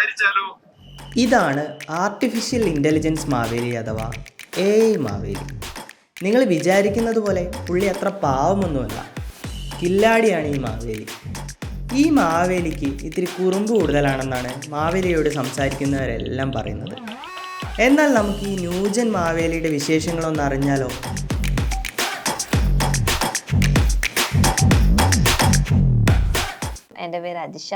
സംസാരിച്ചാലോ ഇതാണ് artificial intelligence Maveli അഥവാ എ ഐ മാവേലി. നിങ്ങൾ വിചാരിക്കുന്നത് പോലെ പുള്ളി അത്ര പാവമൊന്നുമല്ല. കില്ലാടിയാണ് ഈ മാവേലി. ഈ മാവേലിക്ക് ഇത്തിരി കുറുമ്പ് കൂടുതലാണെന്നാണ് മാവേലിയോട് സംസാരിക്കുന്നവരെല്ലാം പറയുന്നത്. എന്നാൽ നമുക്ക് ഈ ന്യൂജൻ മാവേലിയുടെ വിശേഷങ്ങളൊന്ന് അറിഞ്ഞാലോ? എന്റെ പേര് അതിഷ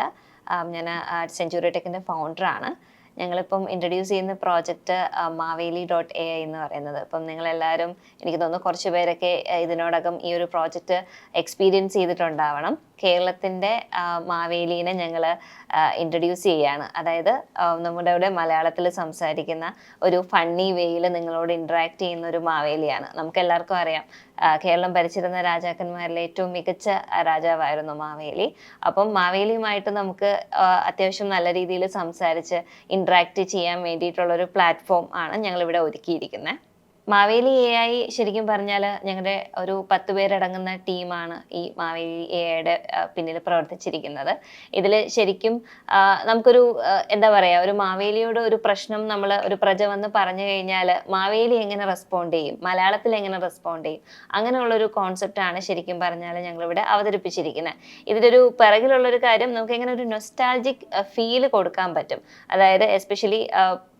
ഞാൻ സെഞ്ചുറി ടെക്കിന്റെ ഫൗണ്ടറാണ് ഞങ്ങളിപ്പം ഇൻട്രൊഡ്യൂസ് ചെയ്യുന്ന project Maveli dot A I എന്ന് പറയുന്നത്. അപ്പം നിങ്ങളെല്ലാവരും എനിക്ക് തോന്നുന്നു കുറച്ച് പേരൊക്കെ ഇതിനോടകം ഈ ഒരു പ്രോജക്റ്റ് എക്സ്പീരിയൻസ് ചെയ്തിട്ടുണ്ടാവണം. കേരളത്തിന്റെ മാവേലീനെ ഞങ്ങൾ ഇൻട്രൊഡ്യൂസ് ചെയ്യാണ്. അതായത് നമ്മുടെ ഇവിടെ മലയാളത്തിൽ സംസാരിക്കുന്ന ഒരു ഫണ്ണി വേയിൽ നിങ്ങളോട് ഇൻട്രാക്ട് ചെയ്യുന്ന ഒരു മാവേലിയാണ്. നമുക്ക് എല്ലാവർക്കും അറിയാം കേരളം ഭരിച്ചിരുന്ന രാജാക്കന്മാരിലെ ഏറ്റവും മികച്ച രാജാവായിരുന്നു മാവേലി. അപ്പം മാവേലിയുമായിട്ട് നമുക്ക് അത്യാവശ്യം നല്ല രീതിയിൽ സംസാരിച്ച് ഇൻട്രാക്ട് ചെയ്യാൻ വേണ്ടിയിട്ടുള്ള ഒരു പ്ലാറ്റ്ഫോം ആണ് ഞങ്ങളിവിടെ ഒരുക്കിയിരിക്കുന്നത് മാവേലി എ ഐ ശരിക്കും പറഞ്ഞാൽ ഞങ്ങളുടെ ഒരു പത്ത് പേരടങ്ങുന്ന ടീമാണ് ഈ മാവേലി എ ഐയുടെ പിന്നിൽ പ്രവർത്തിച്ചിരിക്കുന്നത്. ഇതിൽ ശരിക്കും നമുക്കൊരു എന്താ പറയുക ഒരു മാവേലിയോട് ഒരു പ്രശ്നം നമ്മൾ ഒരു പ്രജ വന്ന് പറഞ്ഞു കഴിഞ്ഞാൽ മാവേലി എങ്ങനെ റെസ്പോണ്ട് ചെയ്യും മലയാളത്തിൽ എങ്ങനെ റെസ്പോണ്ട് ചെയ്യും അങ്ങനെയുള്ളൊരു കോൺസെപ്റ്റാണ് ശരിക്കും പറഞ്ഞാൽ ഞങ്ങളിവിടെ അവതരിപ്പിച്ചിരിക്കുന്നത് ഇതിലൊരു പിറകിലുള്ളൊരു കാര്യം നമുക്ക് എങ്ങനെ ഒരു നൊസ്റ്റാൾജിക് ഫീൽ കൊടുക്കാൻ പറ്റും. അതായത് എസ്പെഷ്യലി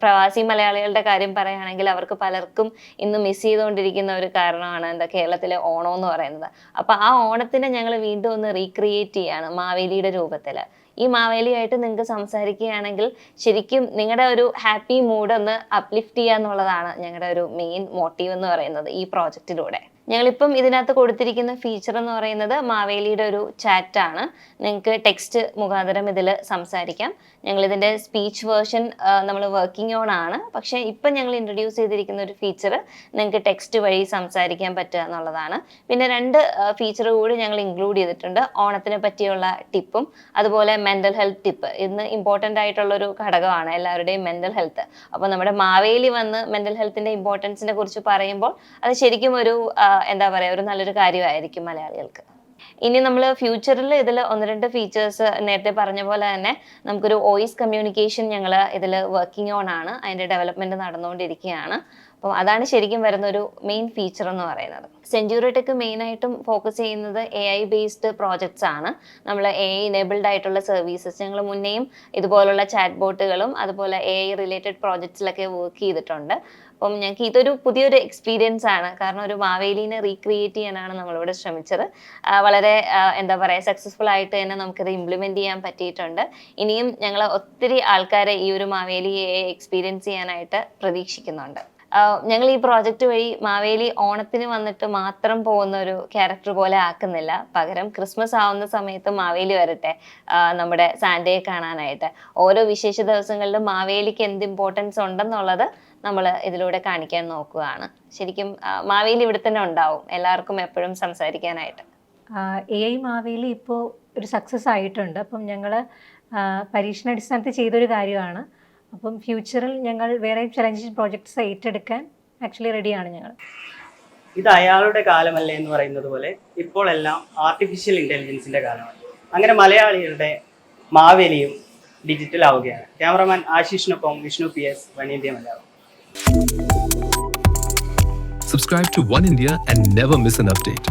പ്രവാസി മലയാളികളുടെ കാര്യം പറയുകയാണെങ്കിൽ അവർക്ക് പലർക്കും ഇന്ന് മിസ് ചെയ്തുകൊണ്ടിരിക്കുന്ന ഒരു കാരണമാണ് എന്താ കേരളത്തിലെ ഓണം എന്ന് പറയുന്നത്. അപ്പോൾ ആ ഓണത്തിനെ ഞങ്ങൾ വീണ്ടും ഒന്ന് റീക്രിയേറ്റ് ചെയ്യാണ് മാവേലിയുടെ രൂപത്തിൽ ഈ മാവേലിയായിട്ട് നിങ്ങൾക്ക് സംസാരിക്കുകയാണെങ്കിൽ ശരിക്കും നിങ്ങളുടെ ഒരു ഹാപ്പി മൂഡ് ഒന്ന് അപ്ലിഫ്റ്റ് ചെയ്യുക എന്നുള്ളതാണ് ഞങ്ങളുടെ ഒരു മെയിൻ മോട്ടീവ് എന്ന് പറയുന്നത് ഈ പ്രോജക്റ്റിലൂടെ ഞങ്ങളിപ്പം ഇതിനകത്ത് കൊടുത്തിരിക്കുന്ന ഫീച്ചർ എന്ന് പറയുന്നത് മാവേലിയുടെ ഒരു ചാറ്റാണ് നിങ്ങൾക്ക് ടെക്സ്റ്റ് മുഖാന്തരം ഇതിൽ സംസാരിക്കാം. ഞങ്ങളിതിന്റെ സ്പീച്ച് വേർഷൻ നമ്മൾ വർക്കിംഗ് ഓൺ ആണ്. പക്ഷേ ഇപ്പം ഞങ്ങൾ ഇൻട്രൊഡ്യൂസ് ചെയ്തിരിക്കുന്ന ഒരു ഫീച്ചർ നിങ്ങൾക്ക് ടെക്സ്റ്റ് വഴി സംസാരിക്കാൻ പറ്റുക എന്നുള്ളതാണ്. പിന്നെ രണ്ട് ഫീച്ചർ കൂടി ഞങ്ങൾ ഇൻക്ലൂഡ് ചെയ്തിട്ടുണ്ട്. ഓണത്തിനെ പറ്റിയുള്ള ടിപ്പും അതുപോലെ മെന്റൽ ഹെൽത്ത് ടിപ്പ് ഇന്ന് ഇമ്പോർട്ടന്റ് ആയിട്ടുള്ള ഒരു ഘടകമാണ് എല്ലാവരുടെയും മെന്റൽ ഹെൽത്ത് അപ്പോൾ നമ്മുടെ മാവേലി വന്ന് മെന്റൽ ഹെൽത്തിന്റെ ഇമ്പോർട്ടൻസിനെ കുറിച്ച് പറയുമ്പോൾ അത് ശരിക്കും ഒരു എന്താ പറയുക ഒരു നല്ലൊരു കാര്യമായിരിക്കും മലയാളികൾക്ക്. ഇനി നമ്മൾ ഫ്യൂച്ചറിൽ ഇതിൽ ഒന്ന് രണ്ട് ഫീച്ചേഴ്സ് നേരത്തെ പറഞ്ഞ പോലെ തന്നെ നമുക്കൊരു വോയിസ് കമ്മ്യൂണിക്കേഷൻ ഞങ്ങൾ ഇതിൽ വർക്കിംഗ് ഓൺ ആണ്. അതിന്റെ ഡെവലപ്മെന്റ് നടന്നുകൊണ്ടിരിക്കുകയാണ്. അപ്പം അതാണ് ശരിക്കും വരുന്ന ഒരു മെയിൻ ഫീച്ചർ എന്ന് പറയുന്നത്. സെഞ്ചുറി ടെക് മെയിനായിട്ടും ഫോക്കസ് ചെയ്യുന്നത് എ ഐ ബേസ്ഡ് പ്രോജക്ട്സ് ആണ്. നമ്മൾ എ ഐ ഇനേബിൾഡ് ആയിട്ടുള്ള സർവീസസ് ഞങ്ങൾ മുന്നേയും ഇതുപോലുള്ള ചാറ്റ് ബോട്ടുകളും അതുപോലെ എ ഐ റിലേറ്റഡ് പ്രോജക്ട്സിലൊക്കെ വർക്ക് ചെയ്തിട്ടുണ്ട്. അപ്പം ഞങ്ങൾക്ക് ഇതൊരു പുതിയൊരു എക്സ്പീരിയൻസ് ആണ്. കാരണം ഒരു മാവേലീനെ റീക്രിയേറ്റ് ചെയ്യാനാണ് നമ്മളിവിടെ ശ്രമിച്ചത്. വളരെ എന്താ പറയുക സക്സസ്ഫുൾ ആയിട്ട് തന്നെ നമുക്കിത് ഇംപ്ലിമെന്റ് ചെയ്യാൻ പറ്റിയിട്ടുണ്ട്. ഇനിയും ഞങ്ങൾ ഒത്തിരി ആൾക്കാരെ ഈ ഒരു മാവേലിയെ എക്സ്പീരിയൻസ് ചെയ്യാനായിട്ട് പ്രതീക്ഷിക്കുന്നുണ്ട്. ഞങ്ങൾ ഈ പ്രോജക്റ്റ് വഴി മാവേലി ഓണത്തിന് വന്നിട്ട് മാത്രം പോകുന്ന ഒരു ക്യാരക്ടർ പോലെ ആക്കുന്നില്ല. പകരം ക്രിസ്മസ് ആവുന്ന സമയത്ത് മാവേലി വരട്ടെ നമ്മുടെ സാന്റയെ കാണാനായിട്ട്. ഓരോ വിശേഷ ദിവസങ്ങളിലും മാവേലിക്ക് എന്ത് ഇമ്പോർട്ടൻസ് ഉണ്ടെന്നുള്ളത് നമ്മൾ ഇതിലൂടെ കാണിക്കാൻ നോക്കുകയാണ്. ശരിക്കും മാവേലി ഇവിടെ തന്നെ ഉണ്ടാവും. എല്ലാവർക്കും എപ്പോഴും സംസാരിക്കാനായിട്ട്. എ ഐ മാവേലി ഇപ്പോൾ ഒരു സക്സസ് ആയിട്ടുണ്ട്. അപ്പം ഞങ്ങൾ പരീക്ഷണാടിസ്ഥാനത്തിൽ ചെയ്തൊരു കാര്യമാണ്. അപ്പം ഫ്യൂച്ചറിൽ ഞങ്ങൾ വേറെ ചലഞ്ചിങ് പ്രോജക്ട്സ് ഏറ്റെടുക്കാൻ ആക്ച്വലി റെഡിയാണ് ഞങ്ങൾ. ഇത് അയാളുടെ കാലമല്ലേ എന്ന് പറയുന്നത് പോലെ ഇപ്പോൾ എല്ലാം ആർട്ടിഫിഷ്യൽ ഇന്റലിജൻസിന്റെ കാലമാണ്. അങ്ങനെ മലയാളികളുടെ മാവേലിയും ഡിജിറ്റൽ ആവുകയാണ്. Cameraman ആശിഷിനൊപ്പം Vishnu P S one India Malayalam. Subscribe to One India and never miss an update.